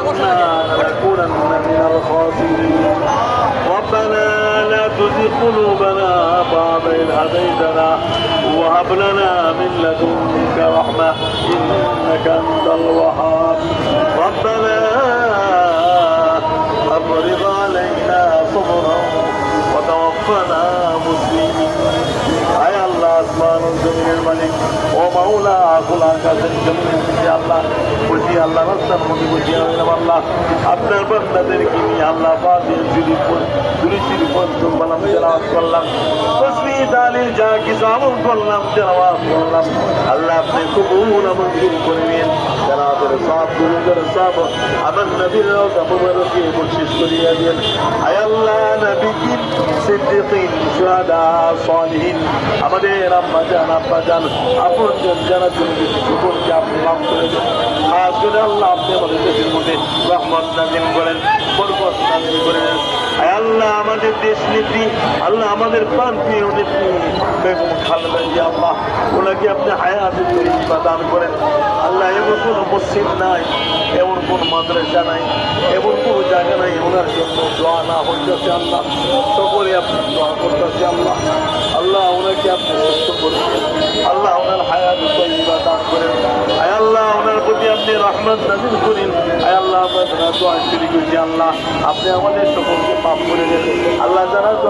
ربنا من الخاسرين ربنا لا تزغ قلوبنا بعد إذ هديتنا وهب لنا من لدنك رحمة إنك أنت الوهاب. ربنا أفرغ علينا صبرا وتوفنا আসমান জমিনের মালিক। ও মাওলা আকুল আকাশের জমিনের দিকে আল্লাহ বলছি আল্লাহ, রাস্তার মধ্যে বলছি আল্লাহ আপনার বান্দাদেরকে নিয়ে আল্লাহ বাদের জুড়ি জুড়ি পঞ্চম বালাম তেলাওয়াত করলাম। তসমি দালিল যা কিছু আমল করলাম, তেলাওয়াত করলাম। আল্লাহ আপনি কবুল আমল করে নিন জানাতের সব গুরুদের সব আমার নবীর মুবারকে বকশিশ করিয়া দিন আয় আল্লাহ নবীকিন সিদ্দিকিন শুহাদা সালিহিন, আমাদের আম্মা জান আব্বা জান আপন জন যারা জন্য সকলকে আপনি মাফ করে দেন। খাস করে আল্লাহ আপনি আমাদের দেশের মধ্যে রহমত নাজিম করেন, বরকত নাজিম করেন আল্লাহ আমাদের দেশ নেত্রী, আল্লাহ আমাদের প্রাণ প্রিয় নেত্রী, বেগম খালেদা জিয়া আল্লাহ, ওনাকে আপনি হায়াতের তরিকা দান করেন। আল্লাহ এমন কোনো মসজিদ নাই, এমন কোন মাদ্রাসা নাই, এমন কোনো জায়গা দোয়া করতেছি আল্লাহ সকলে আপনি দোয়া করতেছি আল্লাহ। আল্লাহ ওনাকে আপনি সুস্থ আল্লাহ ওনার হায়াত দান করেন। আয় আল্লাহ ওনার প্রতি আপনি রহমত নাজির করেন। আয় আল্লাহ দোয়া শুরু করছি আল্লাহ, আপনি আমাদের সকলকে পাপ করে দেন আল্লাহ যারা দোয়া